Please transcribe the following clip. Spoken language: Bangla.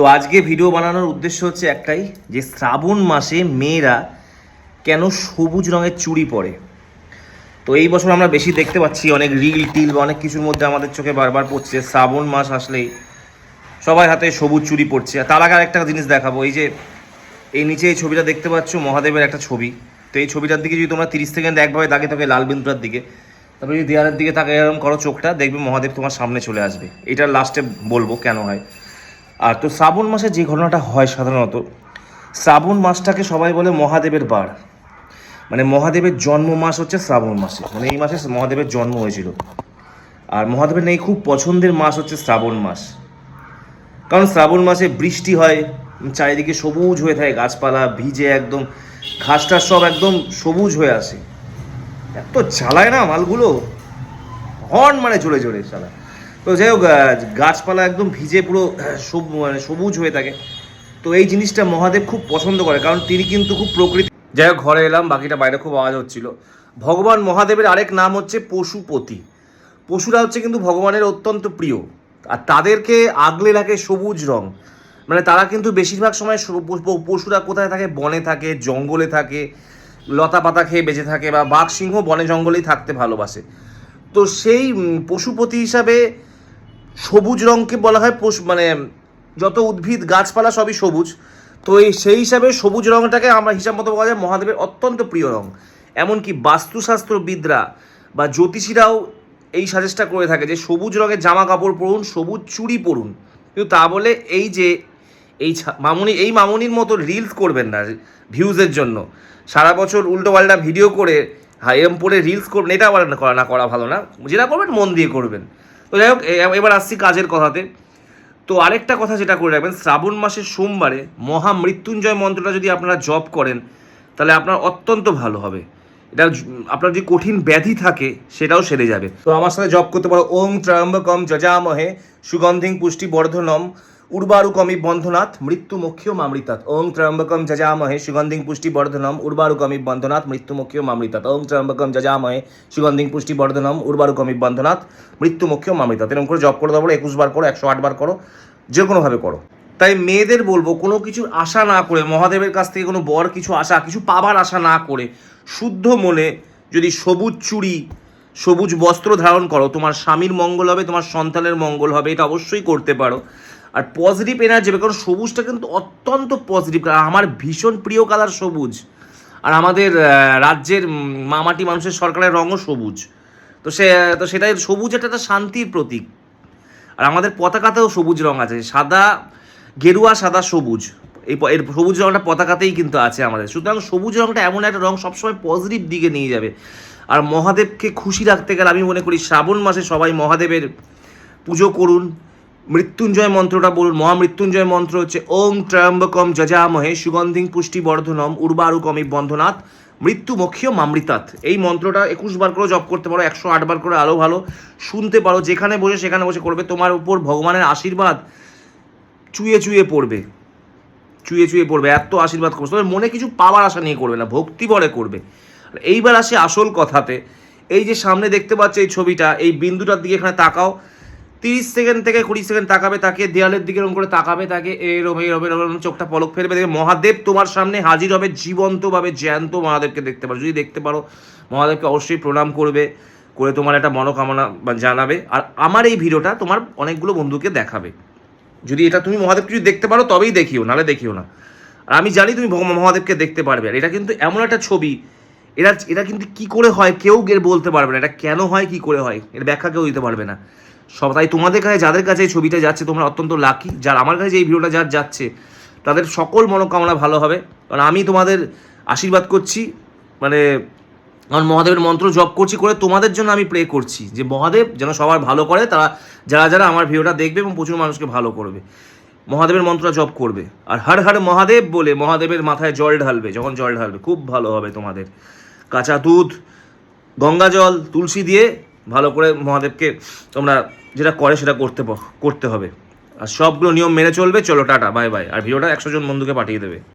তো আজকে ভিডিও বানানোর উদ্দেশ্য হচ্ছে একটাই, যে শ্রাবণ মাসে মেয়েরা কেন সবুজ রঙের চুড়ি পরে। তো এই বছর আমরা বেশি দেখতে পাচ্ছি অনেক রিল টিল বা অনেক কিছুর মধ্যে আমাদের চোখে বারবার পড়ছে, শ্রাবণ মাস আসলেই সবাই হাতে সবুজ চুড়ি পড়ছে আর তার আগে আরেকটা জিনিস দেখাবো, এই যে এই নিচে এই ছবিটা দেখতে পাচ্ছ, মহাদেবের একটা ছবি। তো এই ছবিটার দিকে যদি তোমরা তিরিশ সেকেন্ড একভাবে দাগে থাকে লাল বিন্দুটার দিকে, তারপরে যদি দেয়ালের দিকে তাকে এরকম করো চোখটা, দেখবে মহাদেব তোমার সামনে চলে আসবে। এটার লাস্টে বলব কেন হয়। আর তো শ্রাবণ মাসে যে ঘটনাটা হয় সাধারণত, শ্রাবণ মাসটাকে সবাই বলে মহাদেবের বার। মানে মহাদেবের জন্ম মাস হচ্ছে শ্রাবণ মাসে মানে এই মাসে মহাদেবের জন্ম হয়েছিল। আর মহাদেবের নেই, খুব পছন্দের মাস হচ্ছে শ্রাবণ মাস। কারণ শ্রাবণ মাসে বৃষ্টি হয়, চারিদিকে সবুজ হয়ে থাকে গাছপালা, ভিজে একদম ঘাসটা সব একদম সবুজ হয়ে আসে। এত চালায় না মালগুলো? হর্ন মানে জোরে জোরে চালা তো যাই হোক গাছপালা একদম ভিজে পুরো মানে সবুজ হয়ে থাকে। তো এই জিনিসটা মহাদেব খুব পছন্দ করে, কারণ তিনি কিন্তু খুব প্রকৃতি যাই হোক, ঘরে এলাম, বাকিটা বাইরে খুব আওয়াজ হচ্ছিল। ভগবান মহাদেবের আরেক নাম হচ্ছে পশুপতি। পশুরা হচ্ছে কিন্তু ভগবানের অত্যন্ত প্রিয়। আর তাদেরকে আগলে রাখে সবুজ রং। মানে তারা কিন্তু বেশিরভাগ সময় পশুরা কোথায় থাকে? বনে থাকে, জঙ্গলে থাকে, লতা পাতা খেয়ে বেঁচে থাকে বা বাঘ, সিংহ বনে, জঙ্গলেই থাকতে ভালোবাসে। তো সেই পশুপতি হিসাবে সবুজ রঙকে বলা হয় পোষ মানে যত উদ্ভিদ, গাছপালা সবই সবুজ। তো এই সেই হিসাবে সবুজ রঙটাকে আমরা হিসাব মতো বলা যায় মহাদেবের অত্যন্ত প্রিয় রং। এমনকি বাস্তুশাস্ত্রবিদরা বা জ্যোতিষীরাও এই সাজেস্টটা করে থাকে যে সবুজ রঙের জামা কাপড় পরুন, সবুজ চুড়ি পরুন। কিন্তু তা বলে এই যে এই মামুনি, এই মামুনির মতো রিলস করবেন না ভিউজের জন্য। সারা বছর উল্টো পাল্টা ভিডিও করে হ্যাঁ এরম পরে রিলস করবেন এটা আবার করা না, করা ভালো না। যেটা করবেন, মন দিয়ে করবেন। তো যাই হোক এবার আসছি কাজের কথাতে। তো আরেকটা কথা যেটা করে রাখবেন, শ্রাবণ মাসের সোমবারে মহা মৃত্যুঞ্জয় মন্ত্রটা যদি আপনারা জপ করেন, তাহলে আপনার অত্যন্ত ভালো হবে। এটা আপনার যদি কঠিন ব্যাধি থাকে, সেটাও সেরে যাবে। তো আমার সাথে জপ করতে পারো। ওম ত্রয়ম্বকম যজামহে সুগন্ধিং পুষ্টি বর্ধনম। উর্বারুকমি বন্ধনাথ মৃত্যু মুখ্য মামৃতাৎ ওং ত্রয়ম্বকম যজামহে সুগন্ধিং পুষ্টি বর্ধনম উর্বারুকমি বন্ধনাথ মৃত্যু মুখ্য মামৃতাৎ ওং ত্রয়ম্বকম যজামহে সুগন্ধিং পুষ্টি বর্ধনম উর্বারুকমি বন্ধনাথ মৃত্যু মুখ্য মামৃতাৎ এরকম করে জপ করে দেবো একুশ বার করো, একশো আট বার করো, যে কোনোভাবে করো। তাই মেয়েদের বলব, কোনো কিছুর আশা না করে, মহাদেবের কাছ থেকে কোনো বর কিছু আশা, কিছু পাবার আশা না করে, শুদ্ধ মনে যদি সবুজ চুড়ি, সবুজ বস্ত্র ধারণ করো, তোমার স্বামীর মঙ্গল হবে, তোমার সন্তানের মঙ্গল হবে, এটা অবশ্যই করতে পারো। আর পজিটিভ এনার্জি কারণ সবুজটা কিন্তু অত্যন্ত পজিটিভ কালার আমার ভীষণ প্রিয় কালার সবুজ। আর আমাদের রাজ্যের মামাটি মানুষের সরকারের রঙও সবুজ। তো সে, তো সেটাই, সবুজ এটা একটা শান্তির প্রতীক। আর আমাদের পতাকাতেও সবুজ রং আছে, সাদা গেরুয়া, সাদা সবুজ। এই এর সবুজ রংটা পতাকাতেই কিন্তু আছে আমাদের। সুতরাং সবুজ রংটা এমন একটা রং সবসময় পজিটিভ দিকে নিয়ে যাবে। আর মহাদেবকে খুশি রাখতে গেলে আমি মনে করি শ্রাবণ মাসে সবাই মহাদেবের পুজো করুন। মৃত্যুঞ্জয় মন্ত্রটা বলুন মহামৃত্যুঞ্জয় মন্ত্র হচ্ছে ওং ত্রয়ম্বকম যজামহে সুগন্ধিং পুষ্টি বর্ধনম উর্বারুকমি বন্ধনাথ মৃত্যু মক্ষীয় মামৃতাৎ এই মন্ত্রটা একুশ বার করে জপ করতে পারো, একশো আট বার করে আরও ভালো, শুনতে পারো, যেখানে বসে সেখানে বসে করবে, তোমার উপর ভগবানের আশীর্বাদ চুয়ে চুয়ে পড়বে, চুয়ে চুয়ে পড়বে, এত আশীর্বাদ করবে। তবে মনে কিছু পাওয়ার আশা নিয়ে করবে না, ভক্তি বলে করবে। এইবার আসে আসল কথাতে, এই যে সামনে দেখতে পাচ্ছ এই ছবিটা, এই বিন্দুটার দিকে এখানে তাকাও তিরিশ সেকেন্ড থেকে কুড়ি সেকেন্ড তাকাবে তাকে, দেয়ালের দিকে এরকম করে তাকাবে তাকে এরম এরম এরম চোখটা পলক ফেলবে দেখবে। মহাদেব তোমার সামনে হাজির হবে, জীবন্তভাবে জ্যান্ত মহাদেবকে দেখতে পারো। যদি দেখতে পারো, মহাদেবকে অবশ্যই প্রণাম করবে, করে তোমার একটা মনোকামনা জানাবে। আর আমার এই ভিডিওটা তোমার অনেকগুলো বন্ধুকে দেখাবে। যদি এটা তুমি মহাদেবকে যদি দেখতে পারো, তবেই দেখিও, নাহলে দেখিও না। আর আমি জানি তুমি মহাদেবকে দেখতে পারবে, আর এটা কিন্তু এমন একটা ছবি। এটা এটা কিন্তু কি করে হয়, কেউ বলতে পারবে না। এটা কেন হয়, কি করে হয়, এর ব্যাখ্যা কেউ দিতে পারবে না। সব তাই তোমাদের কাছে, যাদের কাছে এই ছবিটা যাচ্ছে, তোমরা অত্যন্ত লাকি যার আমার কাছে এই ভিডিওটা যার যাচ্ছে, তাদের সকল মনোকামনা ভালো হবে। কারণ আমি তোমাদের আশীর্বাদ করছি মানে আমার মহাদেবের মন্ত্র জপ করছি করে তোমাদের জন্য আমি প্রে করছি যে মহাদেব যেন সবার ভালো করে, তারা যারা যারা আমার ভিডিওটা দেখবে এবং প্রচুর মানুষকে ভালো করবে। মহাদেবের মন্ত্রটা জপ করবে। আর হর হর মহাদেব বলে মহাদেবের মাথায় জল ঢালবে, যখন জল ঢালবে, খুব ভালো হবে তোমাদের। কাঁচা দুধ, গঙ্গা জল, তুলসী দিয়ে ভালো করে মহাদেবকে তোমরা যেটা করে সেটা করতে করতে হবে। আর সবগুলো নিয়ম মেনে চলবে, চলো টাটা বাই বাই আর ভিডিওটা একশো জন বন্ধুকে পাঠিয়ে দেবে।